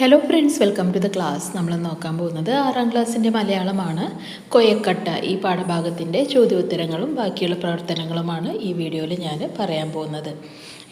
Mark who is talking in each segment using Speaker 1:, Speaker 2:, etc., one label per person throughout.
Speaker 1: Hello friends welcome to the class നമ്മൾ നോക്കാൻ പോകുന്നത് ആറാം ക്ലാസ്സിന്റെ മലയാളമാണ്. കൊയക്കട്ട ഈ പാഠഭാഗത്തിന്റെ ചോദ്യോത്തരങ്ങളും ബാക്കിയുള്ള പ്രവർത്തനങ്ങളുമാണ് ഈ വീഡിയോയിൽ ഞാൻ പറയാൻ പോകുന്നത്.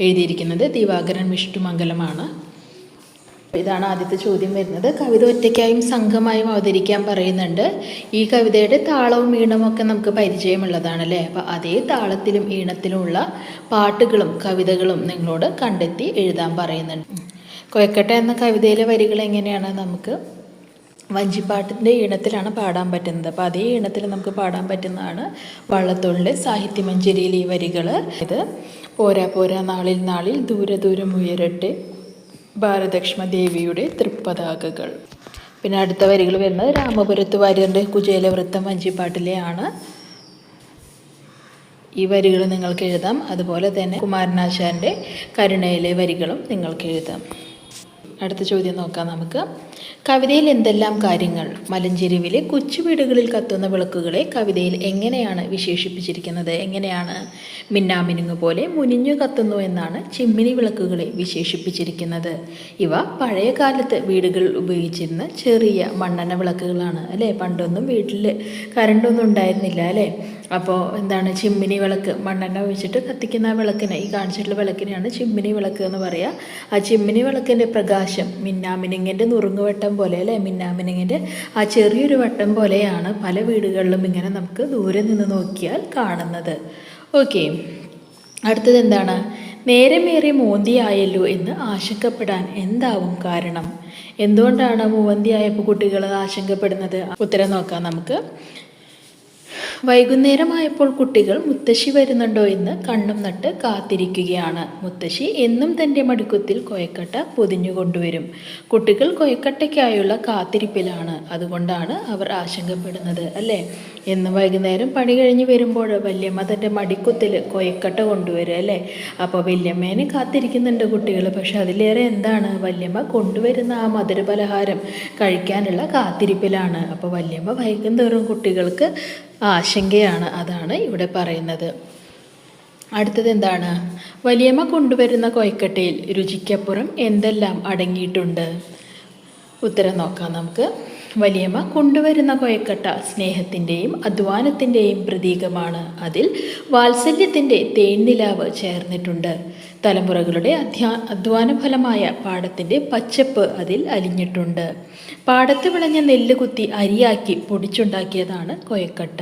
Speaker 1: എഴുതിയിരിക്കുന്നത് ദിവാകരൻ വിഷ്ണുമംഗലമാണ് ഇതാണ് ആദ്യത്തെ ചോദ്യം വരുന്നത്. കവിത ഒറ്റയ്ക്കായും സംഘമായും അവതരിക്കാൻ പറയുന്നുണ്ട്. ഈ കവിതയുടെ താളവും ഈണവും ഒക്കെ നമുക്ക് പരിചയമുള്ളതാണല്ലേ? അപ്പോൾ അതേ താളത്തിലും ഈണത്തിലുമുള്ള പാട്ടുകളും കവിതകളും നിങ്ങളോട് കണ്ടെത്തി എഴുതാൻ പറയുന്നുണ്ട്. കൊയക്കട്ട എന്ന കവിതയിലെ വരികൾ എങ്ങനെയാണ് നമുക്ക് വഞ്ചിപ്പാട്ടിന്റെ ഈണത്തിലാണ് പാടാൻ പറ്റുന്നത്. അപ്പോൾ അതേ ഈണത്തിൽ നമുക്ക് പാടാൻ പറ്റുന്നതാണ് വള്ളത്തോളിന്റെ സാഹിത്യമഞ്ജരിയിലെ ഈ വരികൾ. ഇത് പോരാ പോരാ നാളിൽ നാളിൽ ദൂരെ ദൂരം ഉയരട്ടെ ഭാരതക്ഷ്മ ദേവിയുടെ തൃപ്പതാകകൾ. പിന്നെ അടുത്ത വരികൾ വരുന്നത് രാമപുരത്ത് വാര്യരുടെ കുചേലവൃത്തം വഞ്ചിപ്പാട്ടിലെയാണ്. ഈ വരികൾ നിങ്ങൾക്ക് എഴുതാം. അതുപോലെ തന്നെ കുമാരനാശാന്റെ കരുണയിലെ വരികളും നിങ്ങൾക്ക് എഴുതാം. അടുത്ത ചോദ്യം നോക്കാം നമുക്ക്. കവിതയിൽ എന്തെല്ലാം കാര്യങ്ങൾ? മലഞ്ചെരുവിലെ കൊച്ചു വീടുകളിൽ കത്തുന്ന വിളക്കുകളെ കവിതയിൽ എങ്ങനെയാണ് വിശേഷിപ്പിച്ചിരിക്കുന്നത്? എങ്ങനെയാണ് മിന്നാമിനുങ്ങ് പോലെ മുനിഞ്ഞു കത്തുന്നു എന്നാണ് ചിമ്മിനി വിളക്കുകളെ വിശേഷിപ്പിച്ചിരിക്കുന്നത്. ഇവ പഴയ കാലത്ത് വീടുകളിൽ ഉപയോഗിച്ചിരുന്ന ചെറിയ മണ്ണെണ്ണ വിളക്കുകളാണ് അല്ലേ? പണ്ടൊന്നും വീട്ടിൽ കറണ്ടൊന്നും ഉണ്ടായിരുന്നില്ല അല്ലേ? അപ്പോൾ എന്താണ് ചിമ്മിനി വിളക്ക്? മണ്ണെണ്ണ വെച്ചിട്ട് കത്തിക്കുന്ന വിളക്കിനെ ഈ കാണിച്ചിട്ടുള്ള വിളക്കിനെയാണ് ചിമ്മിനി വിളക്ക് എന്ന് പറയുക ആ ചിമ്മിനി വിളക്കിന്റെ പ്രകാശം മിന്നാമിനുങ്ങിന്റെ നുറുങ്ങുവട്ടം പോലെ അല്ലേ? മിന്നാമിനുങ്ങിന്റെ ആ ചെറിയൊരു വട്ടം പോലെയാണ് പല വീടുകളിലും ഇങ്ങനെ നമുക്ക് ദൂരെ നിന്ന് നോക്കിയാൽ കാണുന്നത്. ഓക്കെ അടുത്തത് എന്താണ്? നേരമേറെ മോന്തിയായല്ലോ എന്ന് ആശങ്കപ്പെടാൻ എന്താവും കാരണം? എന്തുകൊണ്ടാണ് മൂവന്തിയായപ്പോൾ കുട്ടികൾ ആശങ്കപ്പെടുന്നത്? ഉത്തരം നോക്കാം നമുക്ക്. വൈകുന്നേരമായപ്പോൾ കുട്ടികൾ മുത്തശ്ശി വരുന്നുണ്ടോ എന്ന് കണ്ണും നട്ട് കാത്തിരിക്കുകയാണ്. മുത്തശ്ശി എന്നും തന്റെ മടുക്കത്തിൽ കൊയക്കട്ട പൊതിഞ്ഞു കൊണ്ടുവരും. കുട്ടികൾ കൊയക്കട്ടയ്ക്കായുള്ള കാത്തിരിപ്പിലാണ്. അതുകൊണ്ടാണ് അവർ ആശങ്കപ്പെടുന്നത് അല്ലേ? എന്നും വൈകുന്നേരം പണി കഴിഞ്ഞ് വരുമ്പോൾ വല്യമ്മ തന്റെ മടിക്കുത്തിൽ കൊയക്കട്ട കൊണ്ടുവരും അല്ലേ? അപ്പോൾ വല്യമ്മേനെ കാത്തിരിക്കുന്നുണ്ട് കുട്ടികൾ പക്ഷെ അതിലേറെ എന്താണ്? വല്യമ്മ കൊണ്ടുവരുന്ന ആ മധുര പലഹാരം കഴിക്കാനുള്ള കാത്തിരിപ്പിലാണ്. അപ്പോൾ വല്യമ്മ വൈകുന്നേരം കുട്ടികൾക്ക് ആശങ്കയാണ് അതാണ് ഇവിടെ പറയുന്നത്. അടുത്തത് എന്താണ്? വലിയമ്മ കൊണ്ടുവരുന്ന കൊയ്ക്കട്ടയിൽ രുചിക്കപ്പുറം എന്തെല്ലാം അടങ്ങിയിട്ടുണ്ട്? ഉത്തരം നോക്കാം നമുക്ക്. വലിയമ്മ കൊണ്ടുവരുന്ന കൊയക്കട്ട സ്നേഹത്തിന്റെയും അധ്വാനത്തിന്റെയും പ്രതീകമാണ് അതിൽ. വാത്സല്യത്തിന്റെ തേൻനിലാവ് ചേർന്നിട്ടുണ്ട്. തലമുറകളുടെ അധ്യാ അധ്വാന ഫലമായ പാടത്തിന്റെ പച്ചപ്പ് അതിൽ അലിഞ്ഞിട്ടുണ്ട്. പാടത്ത് വിളഞ്ഞ നെല്ല് കുത്തി അരിയാക്കി പൊടിച്ചുണ്ടാക്കിയതാണ് കൊയക്കട്ട.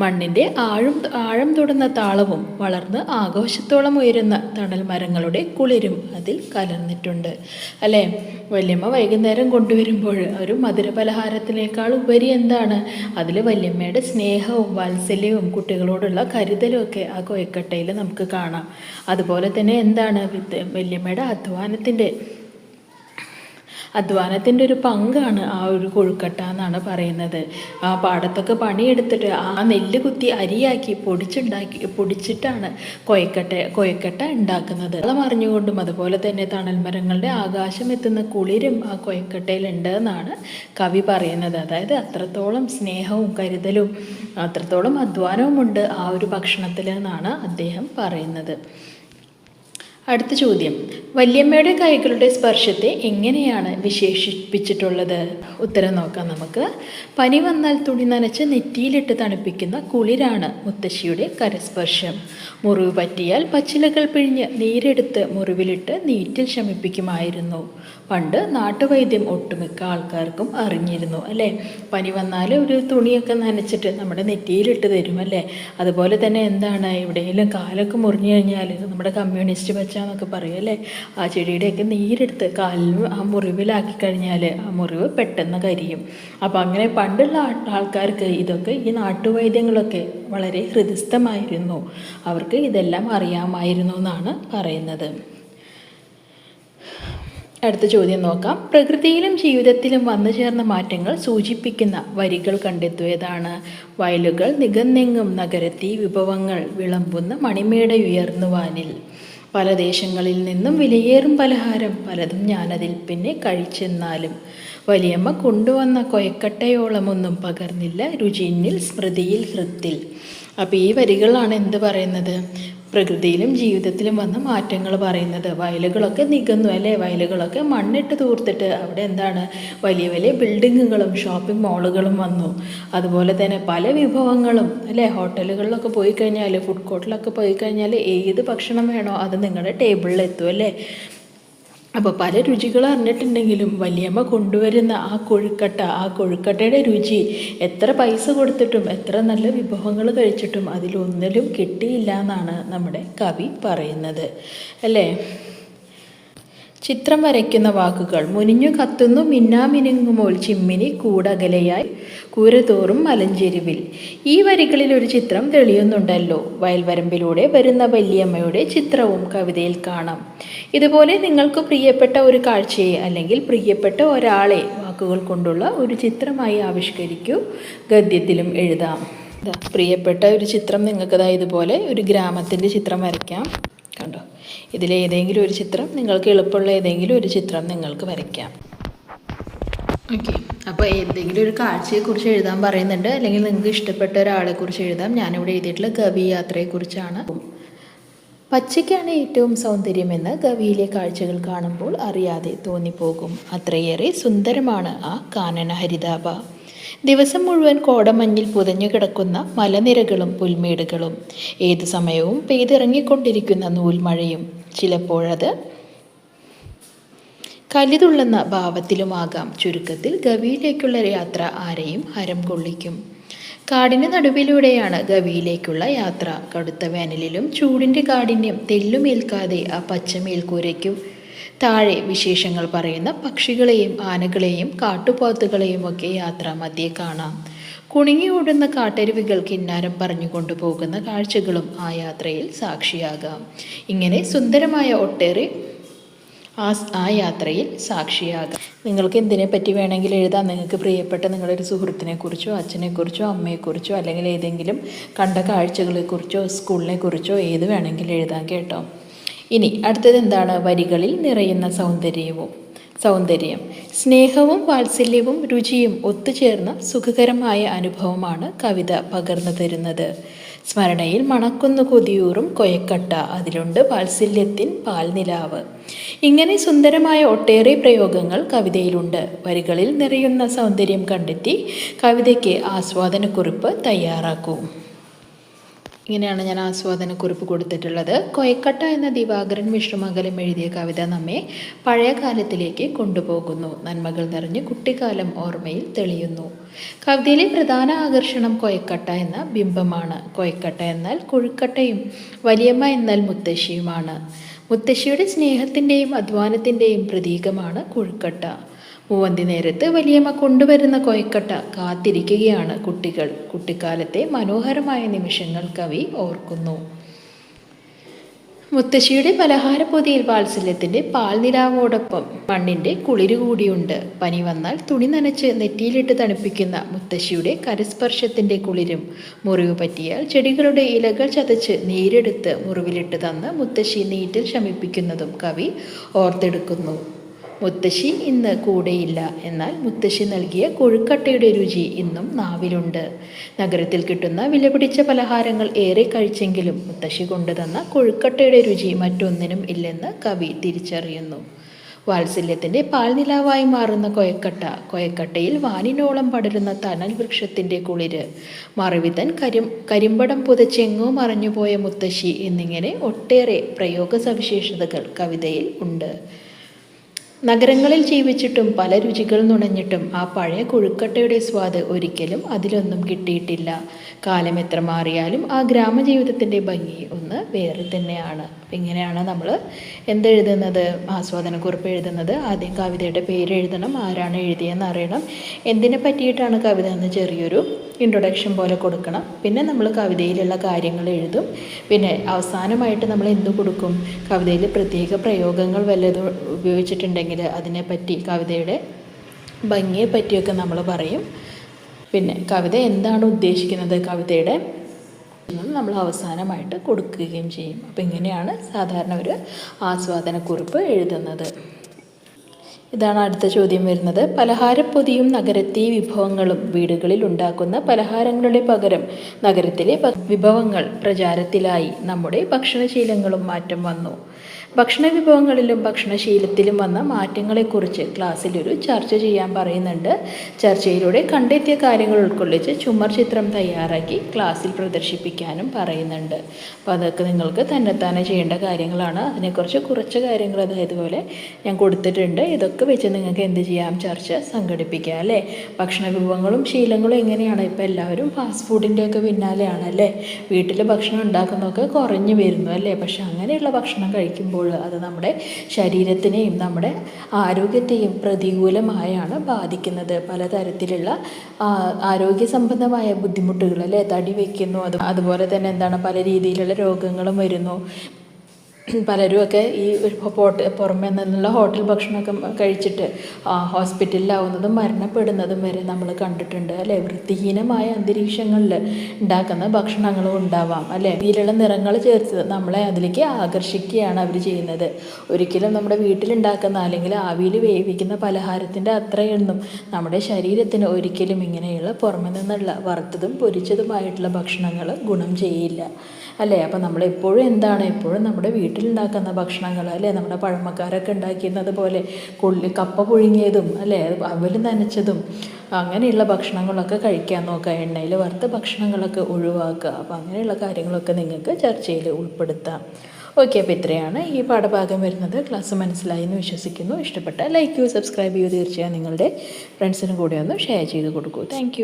Speaker 1: മണ്ണിന്റെ ആഴം ആഴം തൊടുന്ന താളവും വളർന്ന് ആഘോഷത്തോളം ഉയരുന്ന തണൽ മരങ്ങളുടെ കുളിരും അതിൽ കലർന്നിട്ടുണ്ട്. അല്ലേ? വല്യമ്മ വൈകുന്നേരം കൊണ്ടുവരുമ്പോൾ ഒരു മധുരപലഹാരത്തിനേക്കാൾ ഉപരി എന്താണ്? അതിൽ വല്യമ്മയുടെ സ്നേഹവും വാത്സല്യവും കുട്ടികളോടുള്ള കരുതലും ഒക്കെ ആ കൊയക്കട്ടയിൽ നമുക്ക് കാണാം. അതുപോലെ തന്നെ എന്താണ് വല്യമ്മയുടെ അധ്വാനത്തിന്റെ അധ്വാനത്തിന്റെ ഒരു പങ്കാണ് ആ ഒരു കൊഴുക്കട്ട എന്നാണ് പറയുന്നത്. ആ പാടത്തൊക്കെ പണിയെടുത്തിട്ട് ആ നെല്ല് കുത്തി അരിയാക്കി പൊടിച്ചുണ്ടാക്കി പൊടിച്ചിട്ടാണ് കൊയക്കട്ട കൊയക്കട്ട ഉണ്ടാക്കുന്നത്. വെള്ളം അറിഞ്ഞുകൊണ്ടും അതുപോലെ തന്നെ തണൽ മരങ്ങളുടെ ആകാശം എത്തുന്ന കുളിരും ആ കൊയക്കട്ടയിലുണ്ട് എന്നാണ് കവി പറയുന്നത്. അതായത് അത്രത്തോളം സ്നേഹവും കരുതലും അത്രത്തോളം അധ്വാനവും ഉണ്ട് ആ ഒരു ഭക്ഷണത്തിൽ എന്നാണ് അദ്ദേഹം പറയുന്നത്. അടുത്ത ചോദ്യം. വല്യമ്മയുടെ കൈകളുടെ സ്പർശത്തെ എങ്ങനെയാണ് വിശേഷിപ്പിച്ചിട്ടുള്ളത്? ഉത്തരം നോക്കാം നമുക്ക്. പനി വന്നാൽ തുണി നനച്ച് നെറ്റിയിലിട്ട് തണുപ്പിക്കുന്ന കുളിരാണ് മുത്തശ്ശിയുടെ കരസ്പർശം. മുറിവ് പറ്റിയാൽ പച്ചിലകൾ പിഴിഞ്ഞ് നീരെടുത്ത് മുറിവിലിട്ട് നീറ്റിൽ ശമിപ്പിക്കുമായിരുന്നു. പണ്ട് നാട്ടുവൈദ്യം ഒട്ടുമിക്ക ആൾക്കാർക്കും അറിഞ്ഞിരുന്നു അല്ലേ? പനി വന്നാൽ ഒരു തുണിയൊക്കെ നനച്ചിട്ട് നമ്മുടെ നെറ്റിയിലിട്ട് തരും അല്ലേ? അതുപോലെ തന്നെ എന്താണ്? എവിടെയെങ്കിലും കാലൊക്കെ മുറിഞ്ഞു കഴിഞ്ഞാൽ നമ്മുടെ കമ്മ്യൂണിസ്റ്റ് പച്ച എന്നൊക്കെ പറയും അല്ലേ? ആ ചെടിയുടെയൊക്കെ നീരെടുത്ത് കാലിൽ ആ മുറിവിലാക്കി കഴിഞ്ഞാൽ ആ മുറിവ് പെട്ടെന്ന് കരിയും. അപ്പോൾ അങ്ങനെ പണ്ടുള്ള ആൾക്കാർക്ക് ഇതൊക്കെ ഈ നാട്ടുവൈദ്യങ്ങളൊക്കെ വളരെ ഹൃദയസ്ഥമായിരുന്നു അവർക്ക് ഇതെല്ലാം അറിയാമായിരുന്നു എന്നാണ് പറയുന്നത്. അടുത്ത ചോദ്യം നോക്കാം. പ്രകൃതിയിലും ജീവിതത്തിലും വന്നു ചേർന്ന മാറ്റങ്ങൾ സൂചിപ്പിക്കുന്ന വരികൾ കണ്ടെത്തിയതാണ്. വയലുകൾ നികന്നെങ്ങും നഗരത്തി വിഭവങ്ങൾ വിളമ്പുന്ന മണിമേടയുയർന്നു വാനിൽ പല ദേശങ്ങളിൽ നിന്നും വിലയേറും പലഹാരം പലതും ഞാനതിൽ പിന്നെ കഴിച്ചെന്നാലും. വലിയമ്മ കൊണ്ടുവന്ന കൊയക്കട്ടയോളമൊന്നും പകർന്നില്ല രുചിന്നിൽ സ്മൃതിയിൽ ഹൃത്തിൽ. അപ്പോൾ ഈ വരികളാണ് എന്ത് പറയുന്നത്? പ്രകൃതിയിലും ജീവിതത്തിലും വന്ന മാറ്റങ്ങൾ പറയുന്നത്. വയലുകളൊക്കെ നികന്നു അല്ലേ? വയലുകളൊക്കെ മണ്ണിട്ട് തൂർത്തിട്ട് അവിടെ എന്താണ്? വലിയ വലിയ ബിൽഡിങ്ങുകളും ഷോപ്പിംഗ് മോളുകളും വന്നു. അതുപോലെ തന്നെ പല വിഭവങ്ങളും അല്ലേ? ഹോട്ടലുകളിലൊക്കെ പോയി കഴിഞ്ഞാൽ ഫുഡ് കോർട്ടിലൊക്കെ പോയി കഴിഞ്ഞാൽ ഏത് ഭക്ഷണം വേണോ അത് നിങ്ങളുടെ ടേബിളിൽ എത്തും അല്ലേ? അപ്പോൾ പല രുചികൾ അറിഞ്ഞിട്ടുണ്ടെങ്കിലും വലിയമ്മ കൊണ്ടുവരുന്ന ആ കൊഴുക്കട്ട ആ കൊഴുക്കട്ടയുടെ രുചി എത്ര പൈസ കൊടുത്തിട്ടും എത്ര നല്ല വിഭവങ്ങൾ കഴിച്ചിട്ടും അതിലൊന്നിലും കിട്ടിയില്ല എന്നാണ് നമ്മുടെ കവി പറയുന്നത്. അല്ലേ? ചിത്രം വരയ്ക്കുന്ന വാക്കുകൾ. മുനിഞ്ഞു കത്തുന്നു മിന്നാമിനുങ്ങുമോൾ ചിമ്മിനി കൂടകലയായി കൂരതോറും മലഞ്ചെരുവിൽ ഈ വരികളിൽ ഒരു ചിത്രം തെളിയുന്നുണ്ടല്ലോ. വയൽവരമ്പിലൂടെ വരുന്ന വല്യമ്മയുടെ ചിത്രവും കവിതയിൽ കാണാം. ഇതുപോലെ നിങ്ങൾക്ക് പ്രിയപ്പെട്ട ഒരു കാഴ്ചയെ അല്ലെങ്കിൽ പ്രിയപ്പെട്ട ഒരാളെ വാക്കുകൾ കൊണ്ടുള്ള ഒരു ചിത്രമായി ആവിഷ്കരിക്കൂ. ഗദ്യത്തിലും എഴുതാം. പ്രിയപ്പെട്ട ഒരു ചിത്രം നിങ്ങൾക്കതാ ഇതുപോലെ ഒരു ഗ്രാമത്തിന്റെ ചിത്രം വരയ്ക്കാം. കണ്ടോ? ഇതിലേതെങ്കിലും ഒരു ചിത്രം നിങ്ങൾക്ക് എളുപ്പമുള്ള ഏതെങ്കിലും ഒരു ചിത്രം നിങ്ങൾക്ക് വരയ്ക്കാം. ഓക്കെ അപ്പോൾ എന്തെങ്കിലും ഒരു കാഴ്ചയെക്കുറിച്ച് എഴുതാൻ പറയുന്നുണ്ട്. അല്ലെങ്കിൽ നിങ്ങൾക്ക് ഇഷ്ടപ്പെട്ട ഒരാളെക്കുറിച്ച് എഴുതാം. ഞാനിവിടെ എഴുതിയിട്ടുള്ള ഗവി യാത്രയെക്കുറിച്ചാണ്. പച്ചയ്ക്കാണ് ഏറ്റവും സൗന്ദര്യമെന്ന് കവിയിലെ കാഴ്ചകൾ കാണുമ്പോൾ അറിയാതെ തോന്നിപ്പോകും. അത്രയേറെ സുന്ദരമാണ് ആ കാനന ഹരിതാഭ ദിവസം മുഴുവൻ കോടമഞ്ഞിൽ പുതഞ്ഞു കിടക്കുന്ന മലനിരകളും പുൽമേടുകളും. ഏതു സമയവും പെയ്തിറങ്ങിക്കൊണ്ടിരിക്കുന്ന നൂൽമഴയും. ചിലപ്പോഴത് കലിതുള്ളുന്ന ഭാവത്തിലുമാകാം. ചുരുക്കത്തിൽ ഗവിയിലേക്കുള്ള യാത്ര ആരെയും ഹരം കൊള്ളിക്കും. കാടിന് നടുവിലൂടെയാണ് ഗവിയിലേക്കുള്ള യാത്ര. കടുത്ത വേനലിലും ചൂടിന്റെ കാഠിന്യം തെല്ലുമേൽക്കാതെ ആ പച്ച മേൽക്കൂരയ്ക്കും താഴെ വിശേഷങ്ങൾ പറയുന്ന പക്ഷികളെയും ആനകളെയും കാട്ടുപോത്തുകളെയും ഒക്കെ യാത്ര മധ്യേ കാണാം. കുണുങ്ങി ഓടുന്ന കാട്ടരുവികൾ കിന്നാരം പറഞ്ഞു കൊണ്ടുപോകുന്ന കാഴ്ചകളും ആ യാത്രയിൽ സാക്ഷിയാകാം. ഇങ്ങനെ സുന്ദരമായ ഒട്ടേറെ ആ ആ യാത്രയിൽ സാക്ഷിയാകാം. നിങ്ങൾക്ക് എന്തിനെ പറ്റി വേണമെങ്കിൽ എഴുതാം. നിങ്ങൾക്ക് പ്രിയപ്പെട്ട നിങ്ങളുടെ ഒരു സുഹൃത്തിനെ കുറിച്ചോ അച്ഛനെക്കുറിച്ചോ അമ്മയെക്കുറിച്ചോ അല്ലെങ്കിൽ ഏതെങ്കിലും കണ്ട കാഴ്ചകളെക്കുറിച്ചോ സ്കൂളിനെക്കുറിച്ചോ ഏത് വേണമെങ്കിലും എഴുതാം കേട്ടോ. ഇനി അടുത്തത് എന്താണ്? വരികളിൽ നിറയുന്ന സൗന്ദര്യവും. സൗന്ദര്യം. സ്നേഹവും വാത്സല്യവും രുചിയും ഒത്തുചേർന്ന സുഖകരമായ അനുഭവമാണ് കവിത പകർന്നു തരുന്നത്. സ്മരണയിൽ മണക്കുന്നു കൊതിയൂറും കൊയക്കട്ട. അതിലുണ്ട് വാത്സല്യത്തിൻ പാൽനിലാവ്. ഇങ്ങനെ സുന്ദരമായ ഒട്ടേറെ പ്രയോഗങ്ങൾ കവിതയിലുണ്ട്. വരികളിൽ നിറയുന്ന സൗന്ദര്യം കണ്ടെത്തി കവിതയ്ക്ക് ആസ്വാദനക്കുറിപ്പ് തയ്യാറാക്കൂ. ഇങ്ങനെയാണ് ഞാൻ ആസ്വാദനക്കുറിപ്പ് കൊടുത്തിട്ടുള്ളത്. കൊയക്കട്ട എന്ന ദിവാകരൻ വിഷ്ണുമംഗലം എഴുതിയ കവിത നമ്മെ പഴയ കാലത്തിലേക്ക് കൊണ്ടുപോകുന്നു. നന്മകൾ നിറഞ്ഞ് കുട്ടിക്കാലം ഓർമ്മയിൽ തെളിയുന്നു. കവിതയിലെ പ്രധാന ആകർഷണം കൊയക്കട്ട എന്ന ബിംബമാണ്. കൊയക്കട്ട എന്നാൽ കൊഴുക്കട്ടയും വലിയമ്മ എന്നാൽ മുത്തശ്ശിയുമാണ്. മുത്തശ്ശിയുടെ സ്നേഹത്തിന്റെയും അധ്വാനത്തിന്റെയും പ്രതീകമാണ് കൊഴുക്കട്ട. മൂവന്തി നേരത്ത് വലിയമ്മ കൊണ്ടുവരുന്ന കൊയ്ക്കട്ട കാത്തിരിക്കുകയാണ് കുട്ടികൾ. കുട്ടിക്കാലത്തെ മനോഹരമായ നിമിഷങ്ങൾ കവി ഓർക്കുന്നു. മുത്തശ്ശിയുടെ പലഹാരപ്പൊതിയിൽ വാത്സല്യത്തിന്റെ പാൽനിലാവോടൊപ്പം മണ്ണിന്റെ കുളിരുകൂടിയുണ്ട് പനി വന്നാൽ തുണി നനച്ച് നെറ്റിയിലിട്ട് തണുപ്പിക്കുന്ന മുത്തശ്ശിയുടെ കരസ്പർശത്തിന്റെ കുളിരും. മുറിവ് പറ്റിയാൽ ചെടികളുടെ ഇലകൾ ചതച്ച് നീരെടുത്ത് മുറിവിലിട്ട് തന്ന് മുത്തശ്ശി നീറ്റിൽ ശമിപ്പിക്കുന്നതും കവി ഓർത്തെടുക്കുന്നു. മുത്തശ്ശി ഇന്ന് കൂടെയില്ല. എന്നാൽ മുത്തശ്ശി നൽകിയ കൊഴുക്കട്ടയുടെ രുചി ഇന്നും നാവിലുണ്ട്. നഗരത്തിൽ കിട്ടുന്ന വിലപിടിച്ച പലഹാരങ്ങൾ ഏറെ കഴിച്ചെങ്കിലും മുത്തശ്ശി കൊണ്ടുതന്ന കൊഴുക്കട്ടയുടെ രുചി മറ്റൊന്നിനും ഇല്ലെന്ന് കവി തിരിച്ചറിയുന്നു. വാത്സല്യത്തിന്റെ പാൽനിലാവായി മാറുന്ന കൊയക്കട്ട കൊയക്കട്ടയിൽ വാനിനോളം പടരുന്ന തണൽ വൃക്ഷത്തിന്റെ കുളിര്. മറവിതൻ കരിം കരിമ്പടം പുതച്ചെങ്ങോ മറഞ്ഞുപോയ മുത്തശ്ശി എന്നിങ്ങനെ ഒട്ടേറെ പ്രയോഗ സവിശേഷതകൾ കവിതയിൽ ഉണ്ട്. നഗരങ്ങളിൽ ജീവിച്ചിട്ടും പല രുചികൾ നുണഞ്ഞിട്ടും ആ പഴയ കൊഴുക്കട്ടയുടെ സ്വാദ് ഒരിക്കലും അതിലൊന്നും കിട്ടിയിട്ടില്ല. കാലം എത്ര മാറിയാലും ആ ഗ്രാമജീവിതത്തിന്റെ ഭംഗി ഒന്ന് വേറെ തന്നെയാണ്. ഇങ്ങനെയാണ് നമ്മൾ എന്തെഴുതുന്നത്? ആസ്വാദനക്കുറിപ്പ് എഴുതുന്നത്. ആദ്യം കവിതയുടെ പേര് എഴുതണം ആരാണ് എഴുതിയെന്ന് അറിയണം. എന്തിനെ പറ്റിയിട്ടാണ് കവിത എന്ന് ചെറിയൊരു ഇൻട്രൊഡക്ഷൻ പോലെ കൊടുക്കണം. പിന്നെ നമ്മൾ കവിതയിലുള്ള കാര്യങ്ങൾ എഴുതും. പിന്നെ അവസാനമായിട്ട് നമ്മൾ എന്ത് കൊടുക്കും? കവിതയിൽ പ്രത്യേക പ്രയോഗങ്ങൾ വല്ലതും ഉപയോഗിച്ചിട്ടുണ്ടെങ്കിൽ അതിനെപ്പറ്റി കവിതയുടെ ഭംഗിയെ പറ്റിയൊക്കെ നമ്മൾ പറയും. പിന്നെ കവിത എന്താണ് ഉദ്ദേശിക്കുന്നത്? കവിതയുടെ നമ്മൾ അവസാനമായിട്ട് കൊടുക്കുകയും ചെയ്യും. അപ്പോൾ ഇങ്ങനെയാണ് സാധാരണ ഒരു ആസ്വാദനക്കുറിപ്പ് എഴുതുന്നത്. ഇതാണ് അടുത്ത ചോദ്യം വരുന്നത്. പലഹാരപ്പൊതിയും നഗരത്തെ വിഭവങ്ങളും വീടുകളിൽ ഉണ്ടാക്കുന്ന പലഹാരങ്ങളുടെ പകരം നഗരത്തിലെ വിഭവങ്ങൾ പ്രചാരത്തിലായി. നമ്മുടെ ഭക്ഷണശീലങ്ങളും മാറ്റം വന്നു. ഭക്ഷണ വിഭവങ്ങളിലും ഭക്ഷണശീലത്തിലും വന്ന മാറ്റങ്ങളെക്കുറിച്ച് ക്ലാസ്സിലൊരു ചർച്ച ചെയ്യാൻ പറയുന്നുണ്ട്. ചർച്ചയിലൂടെ കണ്ടെത്തിയ കാര്യങ്ങൾ ഉൾക്കൊള്ളിച്ച് ചുമർ ചിത്രം തയ്യാറാക്കി ക്ലാസ്സിൽ പ്രദർശിപ്പിക്കാനും പറയുന്നുണ്ട്. അപ്പോൾ അതൊക്കെ നിങ്ങൾക്ക് തന്നെത്താനെ ചെയ്യേണ്ട കാര്യങ്ങളാണ്. അതിനെക്കുറിച്ച് കുറച്ച് കാര്യങ്ങൾ അതായത് പോലെ ഞാൻ കൊടുത്തിട്ടുണ്ട്. ഇതൊക്കെ വെച്ച് നിങ്ങൾക്ക് എന്ത് ചെയ്യാം? ചർച്ച സംഘടിപ്പിക്കാം അല്ലേ? ഭക്ഷണ വിഭവങ്ങളും ശീലങ്ങളും എങ്ങനെയാണ്? ഇപ്പോൾ എല്ലാവരും ഫാസ്റ്റ് ഫുഡിന്റെയൊക്കെ പിന്നാലെയാണ് അല്ലേ വീട്ടിൽ ഭക്ഷണം ഉണ്ടാക്കുന്നതൊക്കെ കുറഞ്ഞു വരുന്നു അല്ലേ? പക്ഷെ അങ്ങനെയുള്ള ഭക്ഷണം കഴിക്കുമ്പോൾ അത് നമ്മുടെ ശരീരത്തിനെയും നമ്മുടെ ആരോഗ്യത്തെയും പ്രതികൂലമായാണ് ബാധിക്കുന്നത്. പലതരത്തിലുള്ള ആരോഗ്യ സംബന്ധമായ ബുദ്ധിമുട്ടുകൾ അല്ലേ? തടി വയ്ക്കുന്നു അത് അതുപോലെ തന്നെ എന്താണ്? പല രീതിയിലുള്ള രോഗങ്ങളും വരുന്നു. പലരുമൊക്കെ ഈ പോട്ട് പുറമേ നിന്നുള്ള ഹോട്ടൽ ഭക്ഷണമൊക്കെ കഴിച്ചിട്ട് ഹോസ്പിറ്റലിലാവുന്നതും മരണപ്പെടുന്നതും വരെ നമ്മൾ കണ്ടിട്ടുണ്ട് അല്ലേ? വൃത്തിഹീനമായ അന്തരീക്ഷങ്ങളിൽ ഉണ്ടാക്കുന്ന ഭക്ഷണങ്ങളും ഉണ്ടാവാം അല്ലേ? ഇതിലുള്ള നിറങ്ങൾ ചേർത്ത് നമ്മളെ അതിലേക്ക് ആകർഷിക്കുകയാണ് അവർ ചെയ്യുന്നത്. ഒരിക്കലും നമ്മുടെ വീട്ടിലുണ്ടാക്കുന്ന അല്ലെങ്കിൽ ആവിയിൽ വേവിക്കുന്ന പലഹാരത്തിന്റെ അത്രയൊന്നും നമ്മുടെ ശരീരത്തിന് ഒരിക്കലും ഇങ്ങനെയുള്ള പുറമെ നിന്നുള്ള വറുത്തതും പൊരിച്ചതുമായിട്ടുള്ള ഭക്ഷണങ്ങൾ ഗുണം ചെയ്യില്ല. അല്ലേ? അപ്പം നമ്മൾ എപ്പോഴും എന്താണ്? എപ്പോഴും നമ്മുടെ വീട്ടിലുണ്ടാക്കുന്ന ഭക്ഷണങ്ങൾ അല്ലേ? നമ്മുടെ പഴമക്കാരൊക്കെ ഉണ്ടാക്കിയിരുന്നത് പോലെ കൊള്ളി കപ്പ പുഴുങ്ങിയതും അല്ലേ? അവൽ നനച്ചതും അങ്ങനെയുള്ള ഭക്ഷണങ്ങളൊക്കെ കഴിക്കാൻ നോക്കുക. എണ്ണയിൽ വറുത്ത ഭക്ഷണങ്ങളൊക്കെ ഒഴിവാക്കുക. അപ്പോൾ അങ്ങനെയുള്ള കാര്യങ്ങളൊക്കെ നിങ്ങൾക്ക് ചർച്ചയിൽ ഉൾപ്പെടുത്താം. ഓക്കെ അപ്പോൾ ഇത്രയാണ് ഈ പാഠഭാഗം വരുന്നത്. ക്ലാസ് മനസ്സിലായി എന്ന് വിശ്വസിക്കുന്നു. ഇഷ്ടപ്പെട്ട ലൈക്ക് ചെയ്യൂ സബ്സ്ക്രൈബ് ചെയ്യൂ തീർച്ചയായും നിങ്ങളുടെ ഫ്രണ്ട്സിനും കൂടെ ഒന്ന് ഷെയർ ചെയ്ത് കൊടുക്കൂ. താങ്ക്